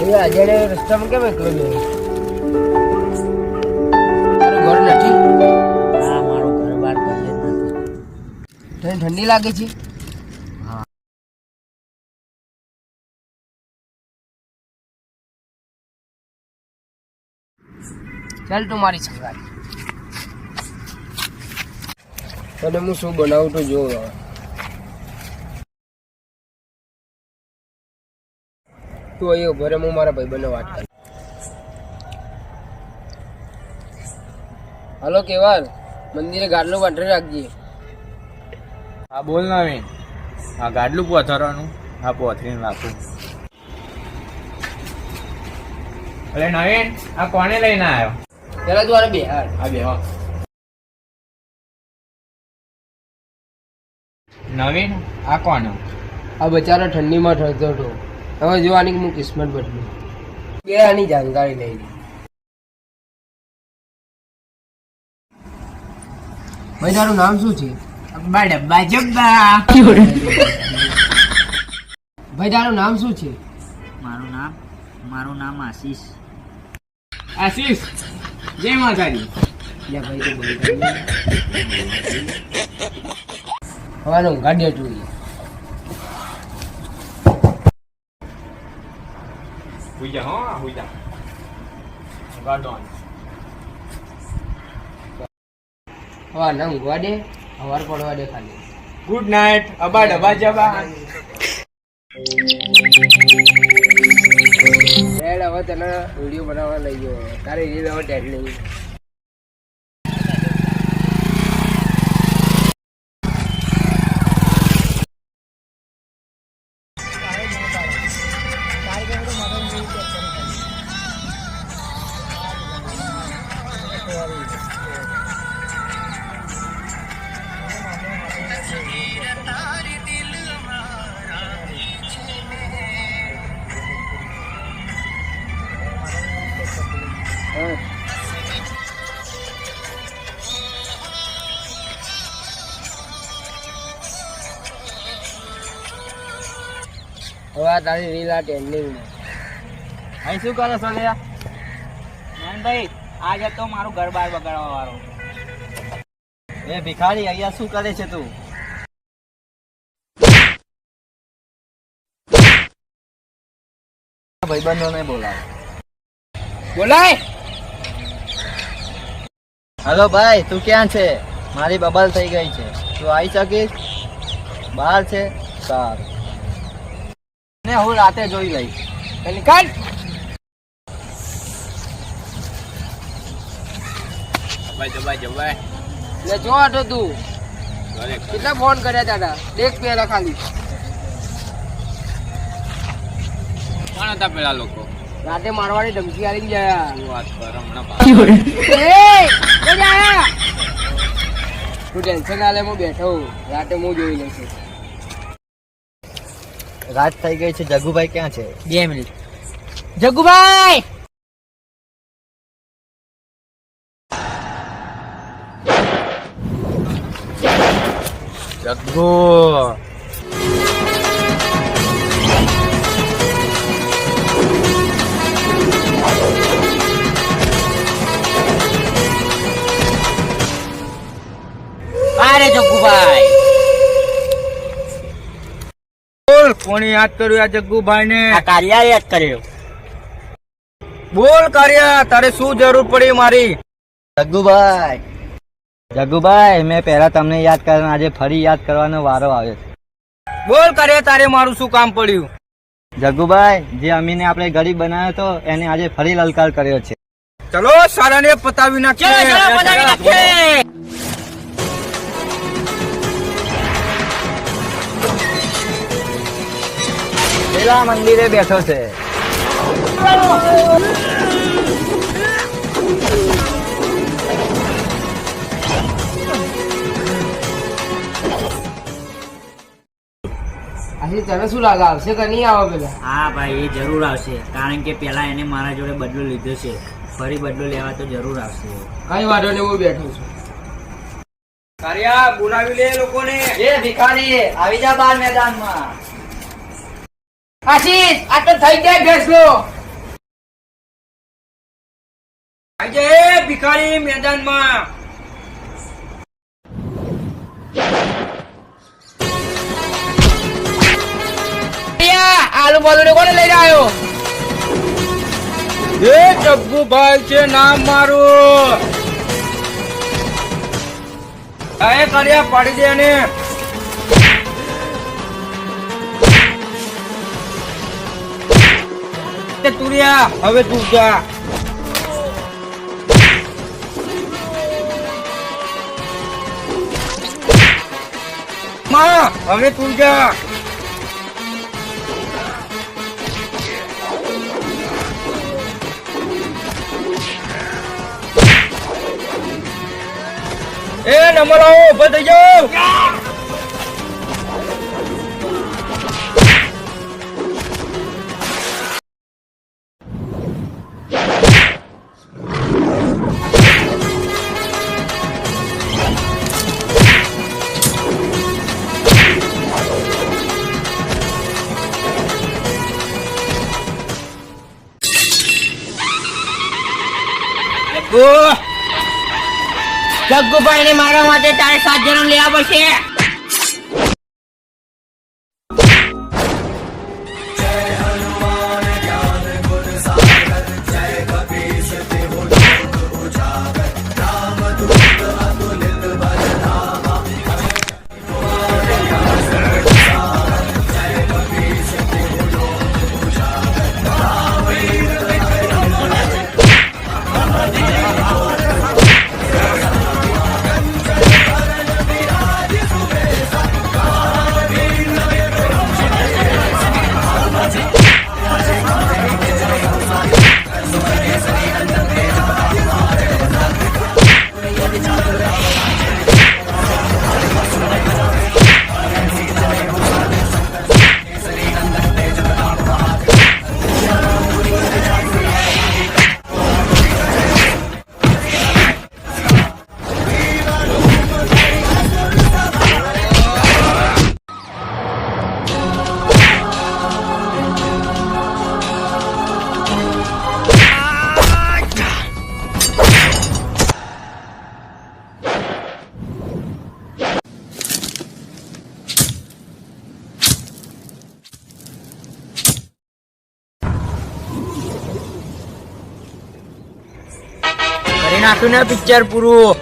એ આજે રસ્તામાં કેમ એકલો ગયો? તારું ઘર નથી? હા મારું ઘર બાર કરીએ નથી. તને ઠંડી લાગે છે? ચાલ તું મારી સંગાત તને હું શું બનાવું તો જોઉં હવે. તું અહીંયા રહે હું મારા ભાઈબંધને વાત કરું. હલો કેવાલ મંદિરે ગાડલું વાટરે રાખજે. હા બોલ નવીન હા ગાડલું પોથરવાનું હા પોથરીને રાખું. અરે નવીન આ કોને લઈને આવ્યો? પેલા તું અરે બેહાર હા. બે નવીન આ કોણ આ બચારો ઠંડીમાં ઠરતો હતો. હવે જોવાની હું કિસ્મત બદલું. બે આની જાણકારી લઈ લી ભાઈ તારું નામ શું છે? અબ્બા ડબ્બા જબ્બા. ભાઈ તારું નામ શું છે? મારું નામ મારું નામ આશીષ. આશીષ જય માતાજી. ભાઈ તું બોલ હવાનો ગાડી તું હો હુઈ જા ગાડો હવા ના ઊંઘવા દે હવાર પડવા દે ખાલી ગુડ નાઇટ અબા ડબા જબા હવે તને વીડિયો બનાવવા લઈ ગયો તારે રીલ હવે ટેટ નહીં હવે આ તારી રીલ આ ટ્રેન્ડિંગમાં અહીં શું કરો છો લ્યા? ભાઈ આજે તો મારું ઘર બાર બગાડવા વાળો એ ભિખારી અહીંયા શું કરે છે તું? ભાઈબંધોને બોલાવ. બોલાય! હલો ભાઈ તું ક્યાં છે? મારી બબલ થઈ ગઈ છે. તું આવી શકીશ? બહાર છે? સારું. ને હું રાતે જોઈ લઈશ. એની કાઢ જવાય જવાય જવાય. લે જો આટો તું. કેટલા ફોન કર્યા તારા દેખ પેલા ખાલી. કોણ હતા પેલા લોકો? રાતે મારવાની ધમકી આલી ગયા. વાત કર હમણાં એ કઈ આયા તું ટેન્શન ના લે હું બેઠો હું. રાતે હું જોઈ લઈશ. રાત થઈ ગઈ છે. જગુભાઈ ક્યાં છે? બે મિનિટ. જગ્ગુભાઈ જગ્ગુ અરે જગ્ગુભાઈ બોલ યાદ કર્યું આ જગ્ગુભાઈ ને આ કાર્યા યાદ કર્યો. બોલ કાર્યા તારે શું જરૂર પડી મારી? જગ્ગુભાઈ. જગ્ગુભાઈ મેં પહેલા તમને યાદ કર્યા આજે ફરી યાદ કરવાનો વારો આવ્યો છે. બોલ કર્યા તારે મારું શું કામ પડ્યું? જગ્ગુભાઈ જે અમીને આપણે ગરીબ બનાવ્યો હતો એને આજે ફરી લલકાર કર્યો છે. ચલો સારાને પતાવી નાખીએ. પેલા મંદિરે બેઠો છે. આથી તને શું લાગે? આવશે કે નહીં આવે પેલા? હા ભાઈ એ જરૂર આવશે. કારણ કે પેલા એને મારા જોડે બદલો લીધો છે. ફરી બદલો લેવા તો જરૂર આવશે. કઈ વાંધો નહીં હું બેઠો છું. કર્યા બોલાવી લે લોકોને. એ ભિખારી આવી જા બાર મેદાનમાં. આશીષ આ તો થઈ જાય ફેસલો આજે ભિખારી મેદાનમાં. આલુ બાલુ કોને લઈને આવ્યો? એ જગ્ગુભાઈ છે નામ મારું. એ કર્યા પાડી દે એને. એ તુરિયા હવે તું જા. માં હવે તું જા. એ આવો ઊભો થઈ જાઓ. જગ્ગુભાઈ ને મારા માટે તારે સાત જન્મ લેવા પડશે. નાખ્યું ને પિક્ચર પૂરું.